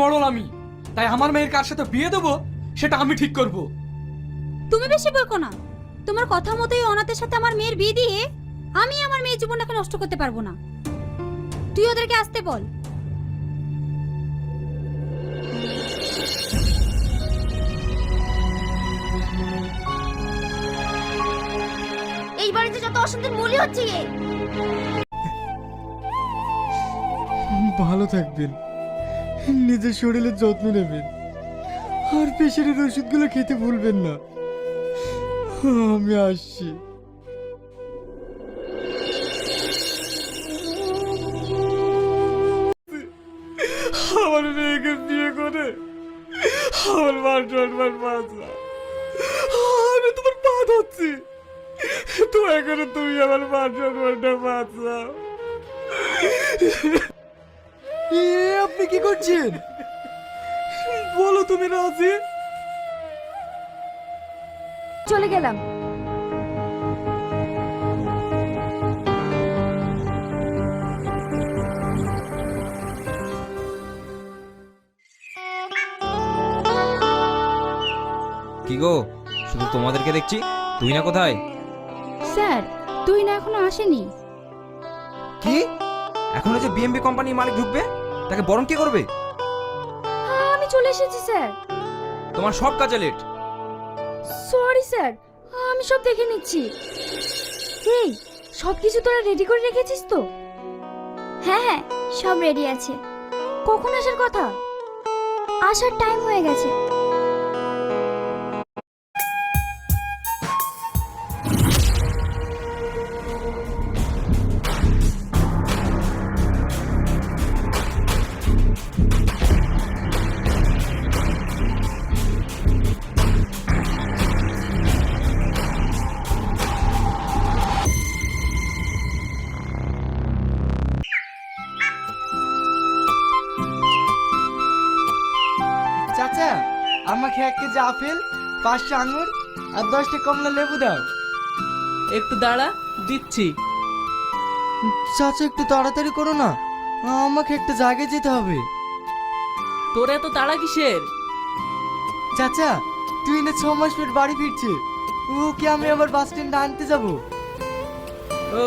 মরল আমি। তাই আমার মেয়ের কার সাথে বিয়ে দেবো সেটা আমি ঠিক করব। তুমি বেশি বলকো না। তোমার কথা মতোই অনাথের সাথে আমার মেয়ের বিয়ে দিয়ে আমি আমার মেয়ের জীবনটাকে নষ্ট করতে পারব না। তুই ওদেরকে আসতে বল। এই বাড়িতে যত অশান্তির মূলই হচ্ছে ভালো থাকবেন। নিজের শরীরের যত্ন নেবেন। আর প্রেশারের ওষুধগুলো খেতে ভুলবেন না। আমি আসছি। আমার মেয়েকে বিয়ে করে আমার মান সম্মান বাঁচা আমি তোমার পা ধরছি। দয়া করে তুমি আমার মান সম্মানটা বাঁচাও কি করছেন? বলো তুমি রাজি? চলে গেলাম। কি গো শুধু তোমাদেরকে দেখছি? তুই না কোথায়? স্যার তুই না এখনও আসেনি। কি? এখনও যে বিএমবি কোম্পানির মালিক ঢুকবে? তাকে বরণ কে করবে? আমি চলে এসেছি স্যার। তোমার সব কাজে লেট সরি স্যার। আমি সব দেখে নিচ্ছি। এই সব কিছু তোরা রেডি করে রেখেছিস তো? হ্যাঁ হ্যাঁ সব রেডি আছে। কখন আসার কথা? আসার টাইম হয়ে গেছে। চাচা আমাকে এক কেজি আপেল পাঁচটা আঙুর আর দশটা কমলা লেবু দাও। একটু দাঁড়া দিচ্ছি। চাচা একটু তাড়াতাড়ি করো না। আমাকে একটা জায়গায় যেতে হবে। তোর এত তাড়া কিসের? চাচা তুই না ছ মাস পর বাড়ি ফিরছে ওকে আমি আবার বাস স্ট্যান্ডে আনতে যাব। ও